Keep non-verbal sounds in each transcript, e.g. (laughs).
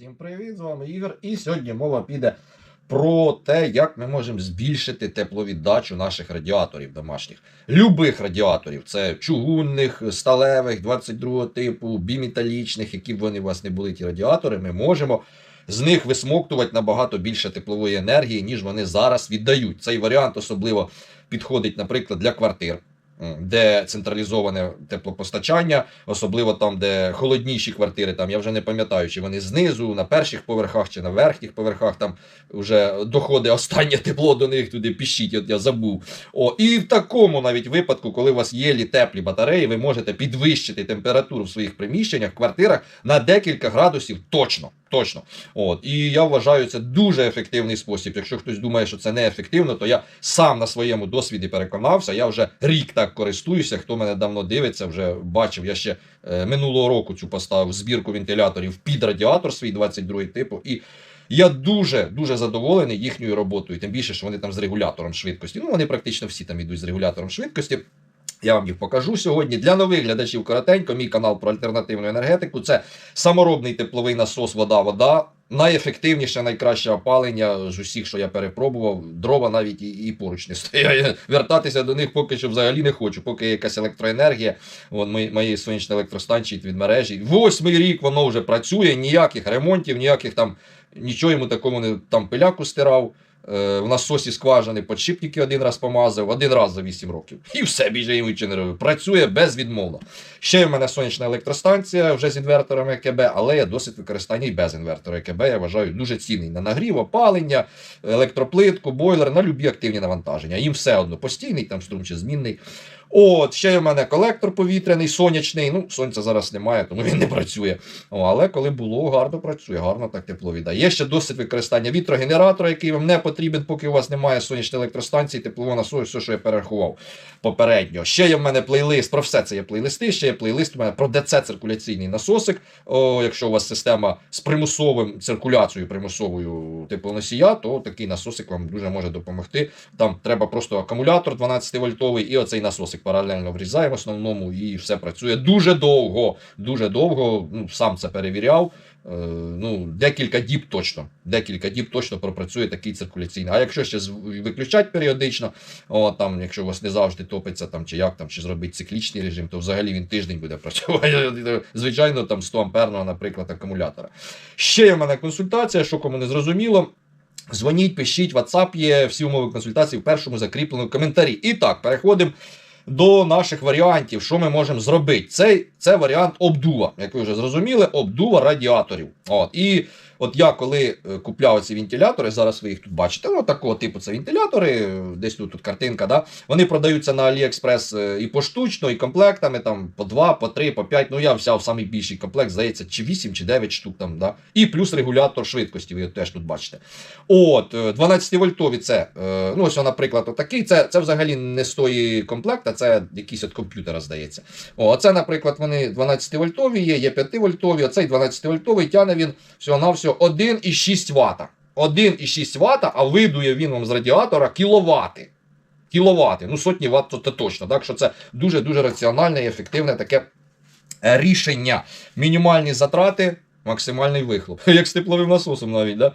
Всім привіт, з вами Ігор. І сьогодні мова піде про те, як ми можемо збільшити тепловіддачу наших радіаторів домашніх. Любих радіаторів. Це чугунних, сталевих, 22 типу, біметалічних, які б вони у вас не були ті радіатори, ми можемо з них висмоктувати набагато більше теплової енергії, ніж вони зараз віддають. Цей варіант особливо підходить, наприклад, для квартир. Де централізоване теплопостачання, особливо там, де холодніші квартири, там я вже не пам'ятаю, чи вони знизу, на перших поверхах, чи на верхніх поверхах там вже доходить (laughs) останнє тепло до них туди піщить, от я забув. О, і в такому навіть випадку, коли у вас є лі теплі батареї, ви можете підвищити температуру в своїх приміщеннях, квартирах на декілька градусів точно. Точно. От. І я вважаю, це дуже ефективний спосіб. Якщо хтось думає, що це не ефективно, то я сам на своєму досвіді переконався. Я вже рік так користуюся. Хто мене давно дивиться, вже бачив. Я ще е, минулого року цю поставив збірку вентиляторів під радіатор свій 22 типу. І я дуже дуже задоволений їхньою роботою. Тим більше, що вони там з регулятором швидкості. Ну, вони практично всі там ідуть з регулятором швидкості. Я вам їх покажу сьогодні. Для нових глядачів коротенько, мій канал про альтернативну енергетику. Це саморобний тепловий насос вода-вода. Найефективніше, найкраще опалення з усіх, що я перепробував. Дрова навіть і, і поруч не стоять. (laughs) Вертатися до них поки що взагалі не хочу. Поки є якась електроенергія, вон мої, моєї сонячної електростанції від мережі. Восьмий рік воно вже працює, ніяких ремонтів, ніяких там нічого йому такому не там пиляку стирав. Е, В насосі скважини подшипники один раз помазав, один раз за 8 років. І все більше йому нічого не робив. Працює безвідмовно. Ще в мене сонячна електростанція вже з інвертором ЕКБ, але я досить використання і без інвертора ЕКБ. Я вважаю дуже цінний на нагрів, опалення, електроплитку, бойлер, на любі активні навантаження. Їм все одно постійний, там струм чи змінний. От, ще в мене колектор повітряний, сонячний. Ну, сонця зараз немає, тому він не працює. О, але коли було, гарно працює, гарно так тепло віддає. Є ще досить використання вітрогенератора, який вам не потрібен, поки у вас немає сонячної електростанції, теплового насою, все, що я перерахував попередньо. Ще є в мене плейлист, про все це є плейлисти, ще є плейлист у мене про ДЦ циркуляційний насосик. О, якщо у вас система з примусовим циркуляцією примусовою теплоносія, то такий насосик вам дуже може допомогти. Там треба просто акумулятор 12 вольтовий і оцей насосик паралельно врізаємо в основному, і все працює дуже довго. Дуже довго. Ну, сам це перевіряв. Е, ну, декілька діб точно. Декілька діб точно пропрацює такий циркуляційний. А якщо ще виключать періодично, о, там, якщо у вас не завжди топиться, там, чи як там, чи зробити циклічний режим, то взагалі він тиждень буде працювати. (laughs) Звичайно, там 100 амперного, наприклад, акумулятора. Ще є в мене консультація, що кому не зрозуміло. Дзвоніть, пишіть, WhatsApp є, всі умови консультації в першому закріпленому коментарі. І так, переходимо до наших варіантів, що ми можемо зробити. Це, це варіант обдува, як ви вже зрозуміли, обдува радіаторів. От. І от я коли е, купляв ці вентилятори, зараз ви їх тут бачите, ну такого типу це вентилятори, е, десь тут, тут картинка, да? вони продаються на AliExpress е, і поштучно, і комплектами, там по 2, по 3, по 5. Ну я взяв самий більший комплект, здається, чи 8, чи 9 штук там, да? і плюс регулятор швидкості, ви теж тут бачите. От, 12 вольтові це, ну ось, наприклад, отакий. Це, це взагалі не з тої комплекта, це якийсь від комп'ютера, здається. О, це, наприклад, вони 12 вольтові є, є 5 вольтові, оцей 12 вольтовий тягне він всього-навсього 1,6 Вт. 1,6 Вт, а видує він вам з радіатора кіловати. Кіловати, ну сотні ватт то, то точно. Так що це дуже-дуже раціональне і ефективне таке е, рішення. Мінімальні затрати, максимальний вихлоп. (laughs) Як з тепловим насосом навіть. Да?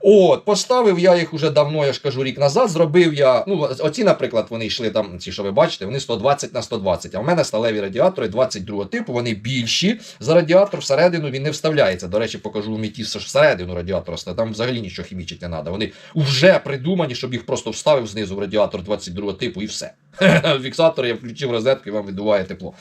От, поставив я їх уже давно, я ж кажу, рік назад. Зробив я. Ну, оці, наприклад, вони йшли там, ці, що ви бачите, вони 120 на 120. А в мене сталеві радіатори 22 типу, вони більші. За радіатор всередину він не вставляється. До речі, покажу у міті всередину радіатора. Там взагалі нічого хімічити не треба. Вони вже придумані, щоб їх просто вставив знизу в радіатор 22 типу і все. (laughs) Фіксатор я включив розетку і вам видуває тепло.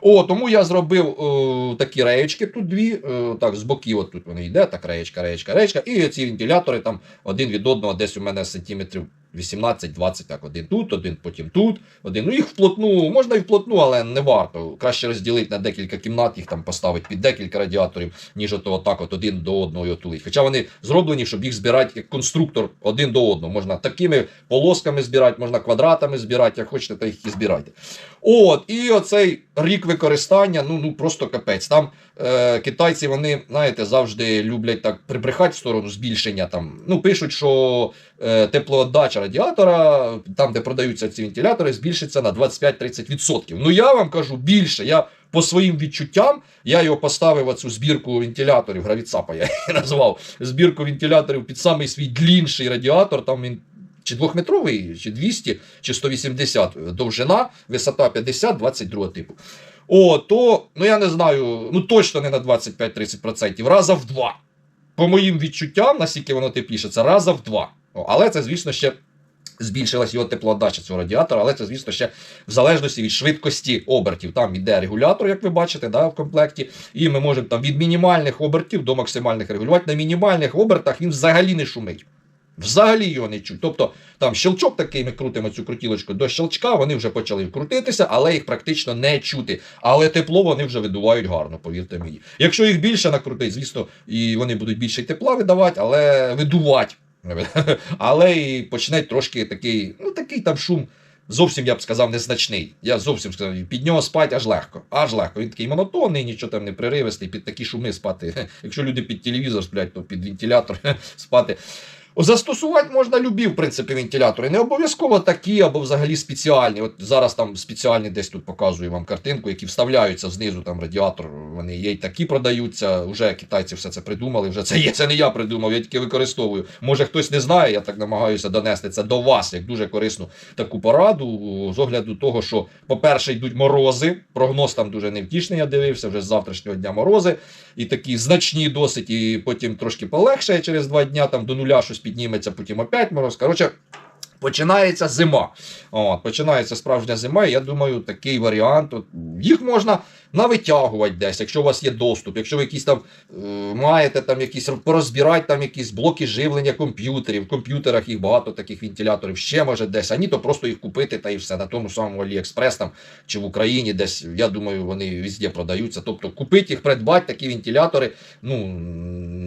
О, тому я зробив е, такі реєчки, тут дві, е, так, з боків, от тут вони йде, так, реєчка, реєчка, реєчка, і ці вентилятори там один від одного, десь у мене сантиметрів 18-20, так, один тут, один потім тут, один. Ну їх вплотну, можна і вплотну, але не варто. Краще розділити на декілька кімнат, їх там поставити під декілька радіаторів, ніж ото отак от один до одного і отулить. Хоча вони зроблені, щоб їх збирати як конструктор один до одного. Можна такими полосками збирати, можна квадратами збирати, як хочете, то їх і збирайте. От, і оцей рік використання, ну, ну просто капець. Там е, китайці, вони, знаєте, завжди люблять так прибрехати в сторону збільшення. Там, ну, пишуть, що е, теплоотдача радіатора, там, де продаються ці вентилятори, збільшиться на 25-30%. Ну, я вам кажу більше. Я по своїм відчуттям я його поставив оцю збірку вентиляторів, гравіцапа я її (laughs) назвав. Збірку вентиляторів під самий свій длінший радіатор. Там він чи двохметровий, чи 200, чи 180 довжина, висота 50, 22 типу. О, то, ну я не знаю, ну точно не на 25-30%, раза в два. По моїм відчуттям, наскільки воно тепліше, це раза в два. О, але це, звісно, ще збільшилась його теплоотдача цього радіатора, але це, звісно, ще в залежності від швидкості обертів. Там йде регулятор, як ви бачите, да, в комплекті. І ми можемо там від мінімальних обертів до максимальних регулювати. На мінімальних обертах він взагалі не шумить. Взагалі його не чуть. Тобто там щелчок такий, ми крутимо цю крутілочку до щелчка, вони вже почали крутитися, але їх практично не чути. Але тепло вони вже видувають гарно, повірте мені. Якщо їх більше накрутить, звісно, і вони будуть більше тепла видавати, але видувати. (laughs) Але і почне трошки такий, ну такий там шум. Зовсім я б сказав незначний. Я зовсім сказав, під нього спати аж легко. Аж легко. Він такий монотонний, нічого там не приривистий, під такі шуми спати. (laughs) Якщо люди під телевізор сплять, то під вентилятор (laughs) спати. Застосувати можна любі, в принципі, вентилятори. Не обов'язково такі або взагалі спеціальні. От зараз там спеціальні десь тут показую вам картинку, які вставляються знизу там радіатор. Вони є й такі продаються. Вже китайці все це придумали. Вже це є. Це не я придумав, я тільки використовую. Може хтось не знає, я так намагаюся донести це до вас, як дуже корисну таку пораду. З огляду того, що, по-перше, йдуть морози. Прогноз там дуже невтішний, я дивився, вже з завтрашнього дня морози. І такі значні досить, і потім трошки полегшає через два дня, там до нуля щось підніметься, потім опять мороз. Коротше, починається зима. От, починається справжня зима, і я думаю, такий варіант. От, їх можна навитягувати десь, якщо у вас є доступ, якщо ви якісь там е, маєте там якісь порозбирати там якісь блоки живлення комп'ютерів. В комп'ютерах їх багато таких вентиляторів ще може десь, а ні, то просто їх купити та і все на тому самому Аліекспрес там чи в Україні десь. Я думаю, вони везде продаються. Тобто купити їх, придбати такі вентилятори, ну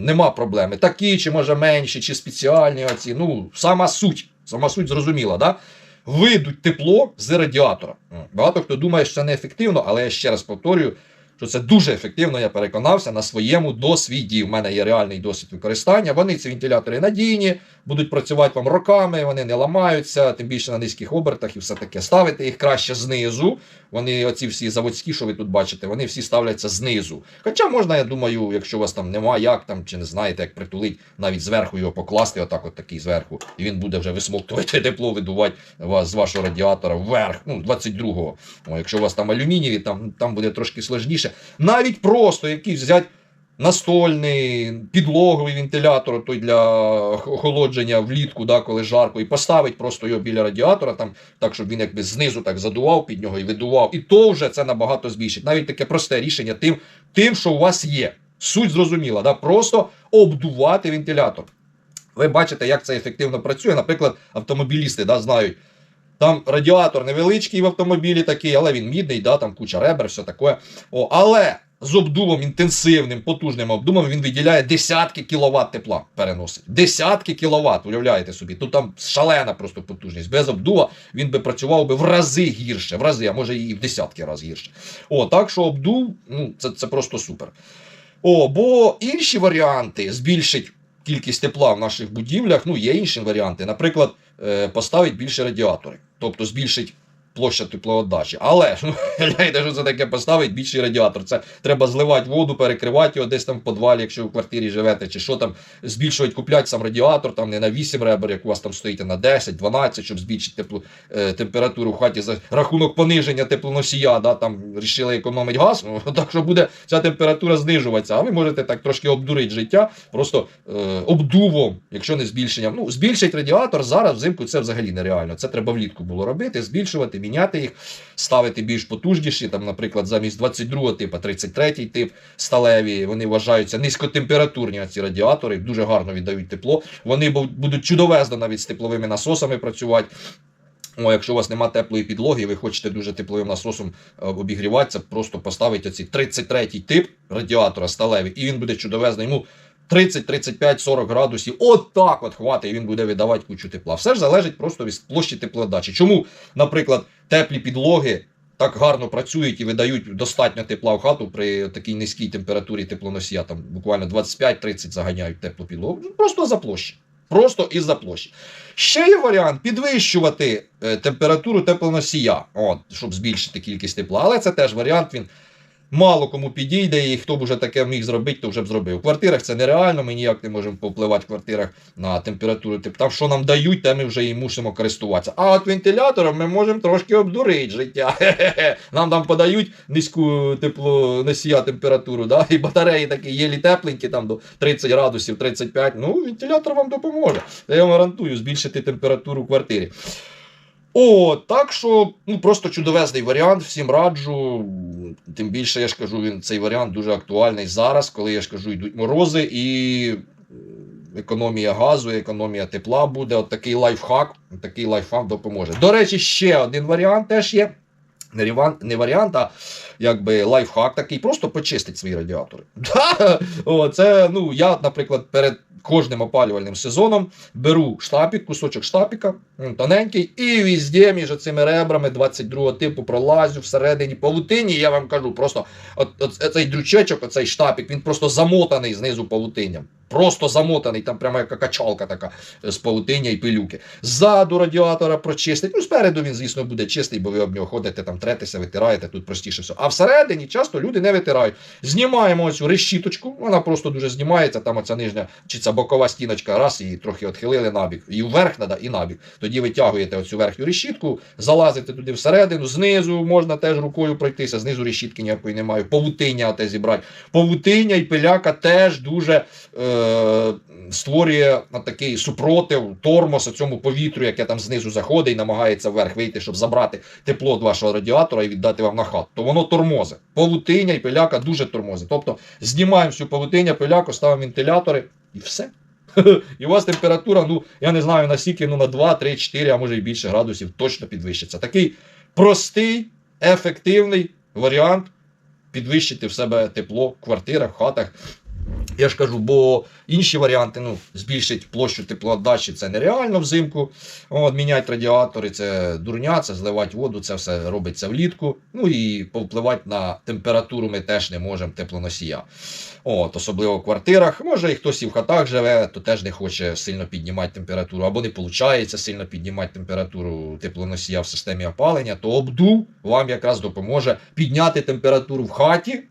нема проблеми. Такі, чи може менші, чи спеціальні оці. Ну, сама суть. Сама суть зрозуміла, да? Видуть тепло з радіатора. Багато хто думає, що це неефективно, але я ще раз повторюю, що це дуже ефективно, я переконався на своєму досвіді. У мене є реальний досвід використання. Вони ці вентилятори надійні, будуть працювати вам роками, вони не ламаються, тим більше на низьких обертах і все таке. Ставити їх краще знизу. Вони, оці всі заводські, що ви тут бачите, вони всі ставляться знизу. Хоча можна, я думаю, якщо у вас там немає як там, чи не знаєте, як притулить, навіть зверху його покласти, отак, от такий зверху, і він буде вже висмоктувати (laughs) тепло, видувати вас з вашого радіатора вверх, ну, 22-го. Якщо у вас там алюмінієві, там, там буде трошки сложніше. Навіть просто якийсь взяти настольний, підлоговий вентилятор, той для охолодження влітку, да, коли жарко, і поставить просто його біля радіатора, там, так, щоб він якби знизу так задував під нього і видував. І то вже це набагато збільшить. Навіть таке просте рішення тим, тим що у вас є. Суть зрозуміла, да? просто обдувати вентилятор. Ви бачите, як це ефективно працює. Наприклад, автомобілісти да, знають. Там радіатор невеличкий в автомобілі такий, але він мідний, да, там куча ребер, все таке. Але з обдувом інтенсивним, потужним обдувом він виділяє десятки кіловат тепла переносить. Десятки кіловат, уявляєте собі. Тут там шалена просто потужність. Без обдува він би працював би в рази гірше, в рази, а може і в десятки разів гірше. О, так що обдув, ну, це, це просто супер. О, бо інші варіанти збільшить кількість тепла в наших будівлях. Ну, є інші варіанти. Наприклад, е, поставить більше радіатори, тобто збільшить площа теплоотдачі. Але (laughs) ну, гляньте, що це таке поставить більший радіатор. Це треба зливати воду, перекривати його десь там в подвалі, якщо в квартирі живете, чи що там збільшувати, купляти сам радіатор, там не на 8 ребер, як у вас там стоїть, а на 10, 12, щоб збільшити теплу, е, температуру в хаті за рахунок пониження теплоносія. Да, там рішили економити газ. Ну, (laughs) так що буде ця температура знижуватися. А ви можете так трошки обдурити життя, просто е, обдувом, якщо не збільшенням. Ну, збільшить радіатор зараз взимку це взагалі нереально. Це треба влітку було робити, збільшувати міняти їх, ставити більш потужніші, там, наприклад, замість 22 типу, 33 тип сталеві. Вони вважаються низькотемпературні ці радіатори, дуже гарно віддають тепло. Вони будуть чудовезно навіть з тепловими насосами працювати. О, якщо у вас немає теплої підлоги, і ви хочете дуже тепловим насосом е, обігріватися, просто поставити оці 33 тип радіатора сталеві, і він буде чудовезно. Йому 30, 35, 40 градусів. От так от хватить, і він буде видавати кучу тепла. Все ж залежить просто від площі теплодачі. Чому, наприклад, теплі підлоги так гарно працюють і видають достатньо тепла в хату при такій низькій температурі теплоносія, там буквально 25-30 заганяють теплу підлогу. Просто за площі. Просто із-за площі. Ще є варіант підвищувати е, температуру теплоносія, от, щоб збільшити кількість тепла. Але це теж варіант, він мало кому підійде, і хто б уже таке міг зробити, то вже б зробив. В квартирах це нереально, ми ніяк не можемо повпливати в квартирах на температуру тепла. Там, що нам дають, те ми вже і мусимо користуватися. А от вентилятором ми можемо трошки обдурити життя. Хе-хе-хе. (laughs) Нам там подають низьку теплоносія температуру, да? і батареї такі єлі тепленькі, там до 30 градусів, 35. Ну, вентилятор вам допоможе. Я вам гарантую збільшити температуру в квартирі. О, так що ну просто чудовезний варіант, всім раджу. Тим більше я ж кажу, він цей варіант дуже актуальний зараз, коли я ж кажу, йдуть морози і е, економія газу, економія тепла буде. От такий лайфхак, такий лайфхак допоможе. До речі, ще один варіант теж є. Не, варіант, а якби лайфхак такий, просто почистить свої радіатори. (laughs) О, це, ну, я, наприклад, перед кожним опалювальним сезоном беру штапік, кусочок штапіка, тоненький, і візде між цими ребрами 22 типу пролазю всередині павутині. Я вам кажу, просто от, от, цей дрючечок, оцей штапік, він просто замотаний знизу павутинням. Просто замотаний, там прямо як качалка така е, з павутиння і пилюки. Ззаду радіатора прочистить. Ну, спереду він, звісно, буде чистий, бо ви об нього ходите, там третеся, витираєте, тут простіше все. А всередині часто люди не витирають. Знімаємо оцю решіточку, вона просто дуже знімається, там оця нижня чи ця бокова стіночка, раз її трохи відхилили набік. І вверх треба, і набік. Тоді витягуєте оцю верхню решітку, залазите туди всередину, знизу можна теж рукою пройтися, знизу решітки ніякої немає. Павутиння оте зібрати. Павутиння і пиляка теж дуже. Е- Створює такий супротив, тормоз цьому повітрю, яке там знизу заходить і намагається вверх вийти, щоб забрати тепло від вашого радіатора і віддати вам на хату. То воно тормозить. Павутиння і пиляка дуже тормозить. Тобто знімаємо всю павутиння, пиляку, ставимо вентилятори і все. (laughs) І у вас температура, ну я не знаю наскільки, ну на 2, 3, 4, а може і більше градусів точно підвищиться. Такий простий, ефективний варіант підвищити в себе тепло в квартирах, в хатах. Я ж кажу, бо інші варіанти, ну, збільшити площу теплоотдачі це нереально взимку. От, міняти радіатори, це дурня, це зливати воду, це все робиться влітку. Ну і повпливати на температуру ми теж не можемо теплоносія. От, особливо в квартирах. Може, і хтось і в хатах живе, то теж не хоче сильно піднімати температуру, або не виходить сильно піднімати температуру теплоносія в системі опалення, то обдув вам якраз допоможе підняти температуру в хаті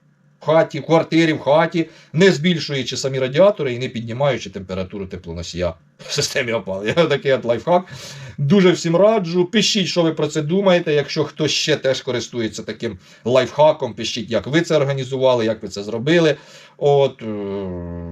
в хаті, в квартирі, в хаті, не збільшуючи самі радіатори і не піднімаючи температуру теплоносія в системі опалення. (laughs) Такий от лайфхак. Дуже всім раджу. Пишіть, що ви про це думаєте. Якщо хтось ще теж користується таким лайфхаком, пишіть, як ви це організували, як ви це зробили. От, е,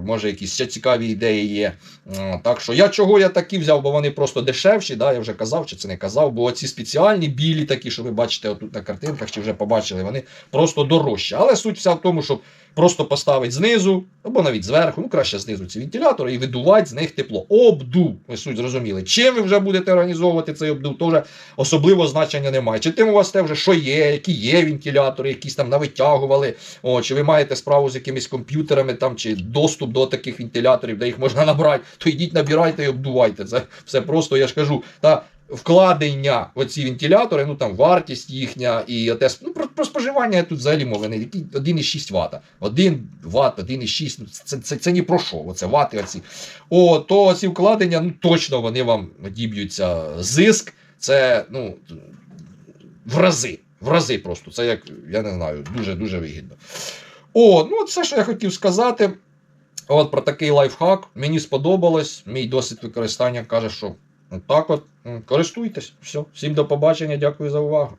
може, якісь ще цікаві ідеї є. Е, Так що я чого я такі взяв, бо вони просто дешевші. Да? Я вже казав, чи це не казав, бо оці спеціальні білі такі, що ви бачите отут на картинках, чи вже побачили, вони просто дорожчі. Але суть вся в тому, щоб просто поставити знизу, або навіть зверху, ну краще знизу ці вентилятори і видувати з них тепло. Обдув. Ви суть зрозуміли. Чим ви вже будете організовувати цей обдув, то вже особливого значення немає. Чи тим у вас те вже що є, які є вентилятори, якісь там навитягували, о, чи ви маєте справу з якимись комп'ютерами там, чи доступ до таких вентиляторів, де їх можна набрати, то йдіть, набирайте і обдувайте. Це все просто, я ж кажу. Та Вкладення в ці вентилятори, ну там вартість їхня і оте, ну, про, про споживання тут взагалі мови не 1,6 Вт. 1 Вт, 1,6, ну, це, це, це ні про що. Оце вати оці. О, то ці вкладення, ну точно вони вам діб'ються зиск. Це ну, в рази. В рази просто. Це як, я не знаю, дуже-дуже вигідно. О, ну це, що я хотів сказати. От про такий лайфхак. Мені сподобалось. Мій досвід використання каже, що так от користуйтесь. Все. Всім до побачення, дякую за увагу.